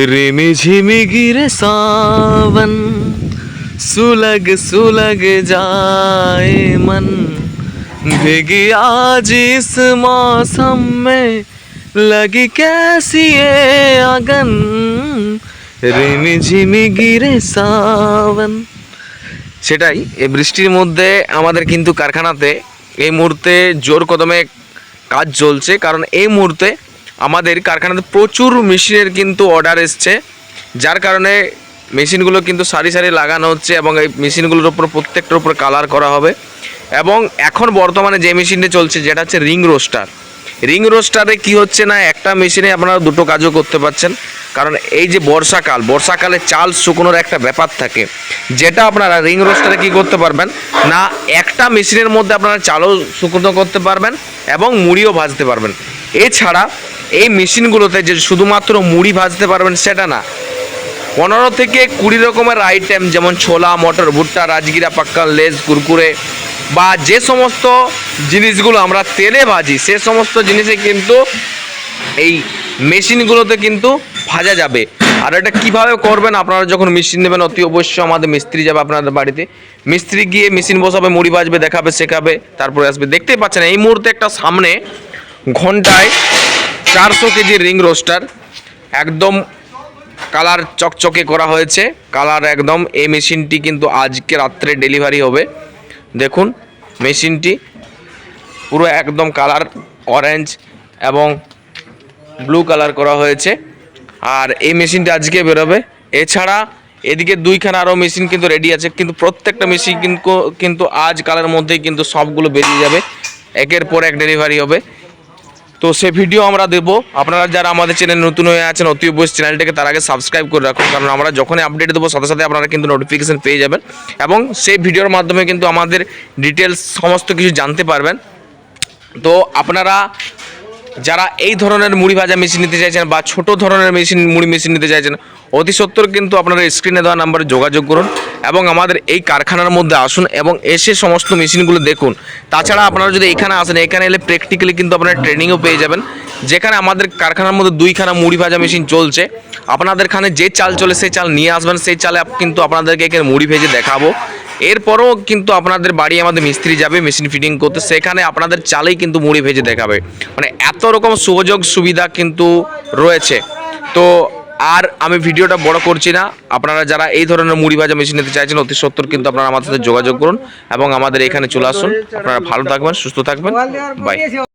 रेमे झिमे गिरे सावन, सुलग सुलग जाए मन। भीगी आज इस मौसम में लगी कैसी ये आगन। রেমে ঝিমে গিরে সাवन সেটাই এই বৃষ্টির মধ্যে আমাদের কিন্তু কারখানাতে এই মুহূর্তে জোর কদমে কাজ চলছে, কারণ এই মুহূর্তে আমাদের কারখানাতে প্রচুর মেশিনের কিন্তু অর্ডার এসছে, যার কারণে মেশিনগুলো কিন্তু সারি সারি লাগানো হচ্ছে এবং এই মেশিনগুলোর উপর প্রত্যেকটার উপর কালার করা হবে। এবং এখন বর্তমানে যে মেশিনটা চলছে, যেটা হচ্ছে রিং রোস্টার। রিং রোস্টারে কি হচ্ছে না, একটা মেশিনে আপনারা দুটো কাজও করতে পারছেন। কারণ এই যে বর্ষাকাল, বর্ষাকালে চাল শুকনোর একটা ব্যাপার থাকে। যেটা আপনারা রিং রোস্টারে কি করতে পারবেন না, একটা মেশিনের মধ্যে আপনারা চালও শুকনো করতে পারবেন এবং মুড়িও ভাজতে পারবেন। এছাড়া এই মেশিনগুলোতে যে শুধুমাত্র মুড়ি ভাজতে পারবেন সেটা না। পনেরো থেকে কুড়ি রকমের আইটেম যেমন ছোলা, মটর, ভুট্টা, রাজগিরা, পাক্কা, লেজ, কুরকুরে বা যে সমস্ত জিনিসগুলো আমরা তেলে ভাজি, সে সমস্ত জিনিসে কিন্তু এই মেশিনগুলোতে কিন্তু ভাজা যাবে। আর এটা কীভাবে করবেন আপনারা যখন মেশিন নেবেন, অতি অবশ্যই আমাদের মিস্ত্রি যাবে আপনাদের বাড়িতে। মিস্ত্রি গিয়ে মেশিন বসাবে, মুড়ি ভাজবে, দেখাবে, শেখাবে, তারপরে আসবে। দেখতেই পাচ্ছেন, এই মুহূর্তে একটা সামনে ঘন্টায় চারশো কেজি রিং রোস্টার, একদম কালার চকচকে করা হয়েছে। কালার একদম, এই মেশিনটি কিন্তু আজকে রাত্রে ডেলিভারি হবে। দেখুন, মেশিনটি পুরো একদম কালার অরেঞ্জ এবং ব্লু কালার করা হয়েছে। আর এই মেশিনটি আজকে বেরোবে। এছাড়া এদিকে দুইখানা আরও মেশিন কিন্তু রেডি আছে। কিন্তু প্রত্যেকটা মেশিন কিন্তু কিন্তু আজ কালের মধ্যেই কিন্তু সবগুলো বেরিয়ে যাবে। একের পর এক ডেলিভারি হবে। তো সে ভিডিও আমরা দেবো। আপনারা যারা আমাদের চ্যানেল নতুন হয়ে আছেন, অতি অবশ্যই চ্যানেলটাকে তার আগে সাবস্ক্রাইব করে রাখুন, কারণ আমরা যখনই আপডেট দেবো, সাথে সাথে আপনারা কিন্তু নোটিফিকেশান পেয়ে যাবেন এবং সেই ভিডিওর মাধ্যমে কিন্তু আমাদের ডিটেলস সমস্ত কিছু জানতে পারবেন। তো আপনারা যারা এই ধরনের মুড়ি ভাজা মেশিন নিতে চাইছেন বা ছোট ধরনের মেশিন মুড়ি মেশিন নিতে চাইছেন, অতি সত্তর কিন্তু আপনারা স্ক্রিনে দেওয়া নাম্বারে যোগাযোগ করুন। এবং আমাদের এই কারখানার মধ্যে আসুন এবং এসে সমস্ত মেশিনগুলো দেখুন। তাছাড়া আপনারা যদি এখানে আসেন, এখানে এলে প্র্যাকটিক্যালি কিন্তু আপনারা ট্রেনিংও পেয়ে যাবেন। যেখানে আমাদের কারখানার মধ্যে দুইখানা মুড়ি ভাজা মেশিন চলছে। আপনাদের এখানে যে চাল চলে, সেই চাল নিয়ে আসবেন। সেই চালে কিন্তু আপনাদেরকে এখানে মুড়ি ভেজে দেখাবো। এরপরও কিন্তু আপনাদের বাড়ি আমাদের মিস্ত্রি যাবে মেশিন ফিটিং করতে। সেখানে আপনাদের চালেই কিন্তু মুড়ি ভেজে দেখাবে। মানে এত রকম সুযোগ সুবিধা কিন্তু রয়েছে। তো আর আমি ভিডিওটা বড় করছি না। আপনারা যারা এই ধরনের মুড়ি ভাজা মেশিন নিতে চাইছেন, অতি সত্তর কিন্তু আপনারা আমাদের সাথে যোগাযোগ করুন এবং আমাদের এখানে চলে আসুন। আপনারা ভালো থাকবেন, সুস্থ থাকবেন। বাই